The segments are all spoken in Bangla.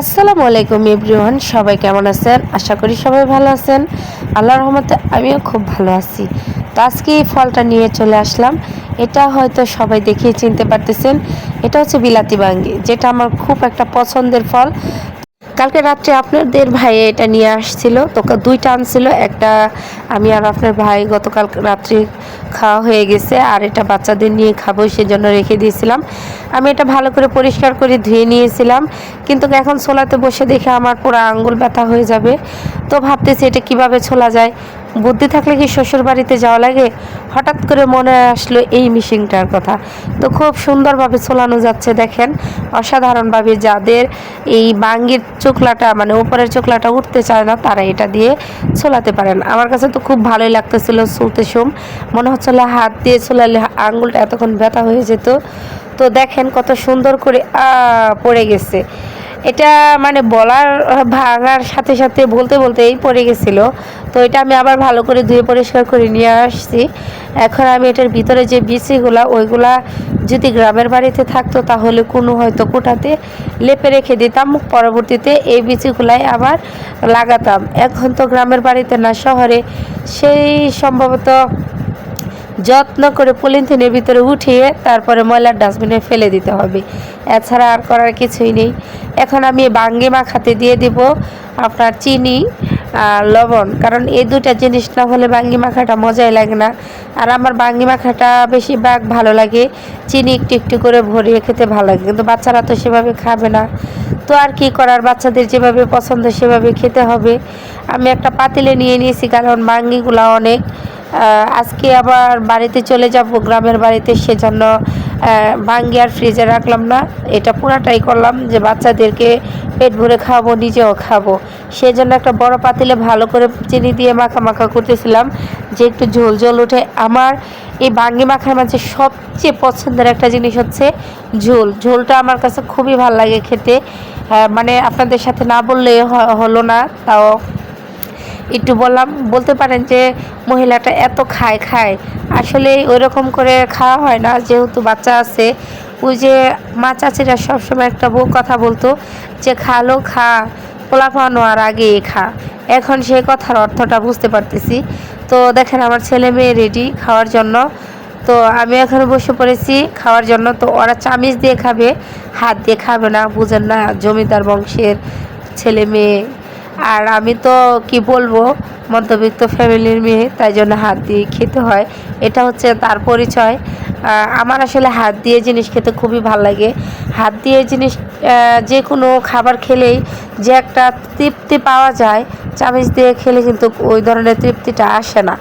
আসসালামু আলাইকুম এভরিওয়ান, সবাই কেমন আছেন? আশা করি সবাই ভালো আছেন। আল্লাহ রহমতে আমিও খুব ভালো আছি। তো আজকে এই ফলটা নিয়ে চলে আসলাম। এটা হয়তো সবাই দেখিয়ে চিনতে পারতেছেন। এটা হচ্ছে বিলাতি বাঙ্গি যেটা আমার খুব একটা পছন্দের ফল। কালকে রাত্রে আপনাদের ভাই এটা নিয়ে আসছিল তো দুই দুইটা আনছিল, একটা আমি আর আপনার ভাই গতকাল রাত্রে খাওয়া হয়ে গেছে, আর এটা বাচ্চাদের নিয়ে খাব সেজন্য রেখে দিয়েছিলাম। আমি এটা ভালো করে পরিষ্কার করে ধুয়ে নিয়েছিলাম, কিন্তু এখন সোলাতে বসে দেখে আমার পুরো আঙ্গুল ব্যথা হয়ে যাবে। তো ভাবতেছি এটা কীভাবে ছোলা যায়? বুদ্ধি থাকলে কি শ্বশুর বাড়িতে যাওয়া লাগে? হঠাৎ করে মনে আসলো এই মিশিংটার কথা। তো খুব সুন্দরভাবে ছোলানো যাচ্ছে দেখেন। অসাধারণভাবে যাদের এই বাঙ্গির চোখলাটা মানে উপরের চোখলাটা উঠতে চায় না, তারা এটা দিয়ে ছোলাতে পারেন। আমার কাছে তো খুব ভালোই লাগতেছিল চলতে সোম। মনে হচ্ছিল হাত দিয়ে ছোলালে আঙুলটা এতক্ষণ ব্যথা হয়ে যেত। তো দেখেন কত সুন্দর করে পড়ে গেছে। এটা মানে বলার ভাঙার সাথে সাথে বলতে বলতেই পড়ে গেছিল। তো এটা আমি আবার ভালো করে ধুয়ে পরিষ্কার করে নিয়ে আসছি। এখন আমি এটার ভিতরে যে বিচিগুলা, ওইগুলা যদি গ্রামের বাড়িতে থাকতো তাহলে কোনো হয়তো কোটাতে লেপে রেখে দিতাম। পরবর্তীতে এই বিচিগুলাই আবার লাগাতাম। এখন তো গ্রামের বাড়িতে না, শহরে সেই সম্ভবত যত্ন করে পলিথিনের ভিতরে উঠিয়ে তারপরে ময়লার ডাস্টবিনে ফেলে দিতে হবে। এছাড়া আর করার কিছুই নেই। এখন আমি বাঙ্গি মাখাতে দিয়ে দিব আপনার চিনি আর লবণ। কারণ এই দুটা জিনিস না হলে বাঙ্গি মাখাটা মজাই লাগে না। আর আমার বাঙ্গি মাখাটা বেশিরভাগ ভালো লাগে। চিনি একটু একটু করে ভরিয়ে খেতে ভালো লাগে। কিন্তু বাচ্চারা তো সেভাবে খাবে না। তো আর কি করার? বাচ্চাদের যেভাবে পছন্দ সেভাবে খেতে হবে। আমি একটা পাতিলে নিয়ে নিয়েছি, কারণ বাঙ্গিগুলো অনেক। আজকে আবার বাড়িতে চলে যাব, গ্রামের বাড়িতে, সেজন্য ভাঙ্গি আর ফ্রিজে রাখলাম না। এটা পুরাটাই করলাম যে বাচ্চাদেরকে পেট ভরে খাব নিজেও খাব। সেই জন্য একটা বড় পাতিলে ভালো করে চিনি দিয়ে মাখা মাখা করতেছিলাম যে একটু ঝোল ঝোল ওঠে আমার এই বাঙ্গি মাখার মাঝে সবচেয়ে পছন্দের একটা জিনিস হচ্ছে ঝোল। ঝোলটা আমার কাছে খুবই ভালো লাগে খেতে। মানে আপনাদের সাথে না বললে হলো না, তাও একটু বললাম, বলতে পারেন যে মহিলাটা এত খায় খায়। আসলে ওই রকম করে খাওয়া হয় না, যেহেতু বাচ্চা আছে। ওই যে মা চাচিরা সবসময় একটা বউ কথা বলতো যে, খালো খা, পোলা পানো আর আগে খা। এখন সেই কথার অর্থটা বুঝতে পারতেছি। তো দেখেন আমার ছেলে মেয়ে রেডি খাওয়ার জন্য। তো আমি এখানে বসে পড়েছি খাওয়ার জন্য। তো ওরা চামিচ দিয়ে খাবে, হাত দিয়ে খাবে না, বুঝেন না, জমিদার বংশের ছেলে মেয়ে। আর আমি তো, কি বলব, মধ্যবিত্ত ফ্যামিলির মেয়ে, তাই জন্য হাত দিয়ে খেতে হয়। এটা হচ্ছে তার পরিচয়। আমার আসলে হাত দিয়ে জিনিস খেতে খুবই ভালো লাগে। হাত দিয়ে জিনিস যে কোনো খাবার খেলেই যে একটা তৃপ্তি পাওয়া যায়, চামিচ দিয়ে খেলে কিন্তু ওই ধরনের তৃপ্তিটা আসে না।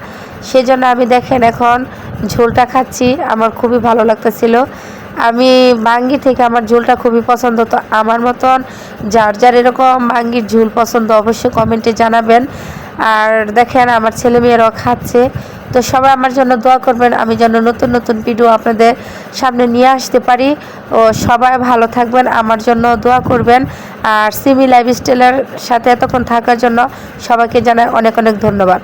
সেজন্য আমি দেখেন এখন ঝোলটা খাচ্ছি, আমার খুবই ভালো লাগতেছিল। আমি বাঙ্গি থেকে আমার ঝোলটা খুবই পছন্দ, তো আমার মতন যার যার এরকম বাঙ্গির ঝোল পছন্দ অবশ্যই কমেন্টে জানাবেন। আর দেখেন আমার ছেলে মেয়েরাও খাচ্ছে, তো সবাই আমার জন্য দোয়া করবেন, আমি যেন নতুন নতুন ভিডিও আপনাদের সামনে নিয়ে আসতে পারি। ও সবাই ভালো থাকবেন, আমার জন্য দোয়া করবেন। আর সিমি লাইফ লাইফস্টাইলের সাথে এতক্ষণ থাকার জন্য সবাইকে জানাই অনেক অনেক ধন্যবাদ।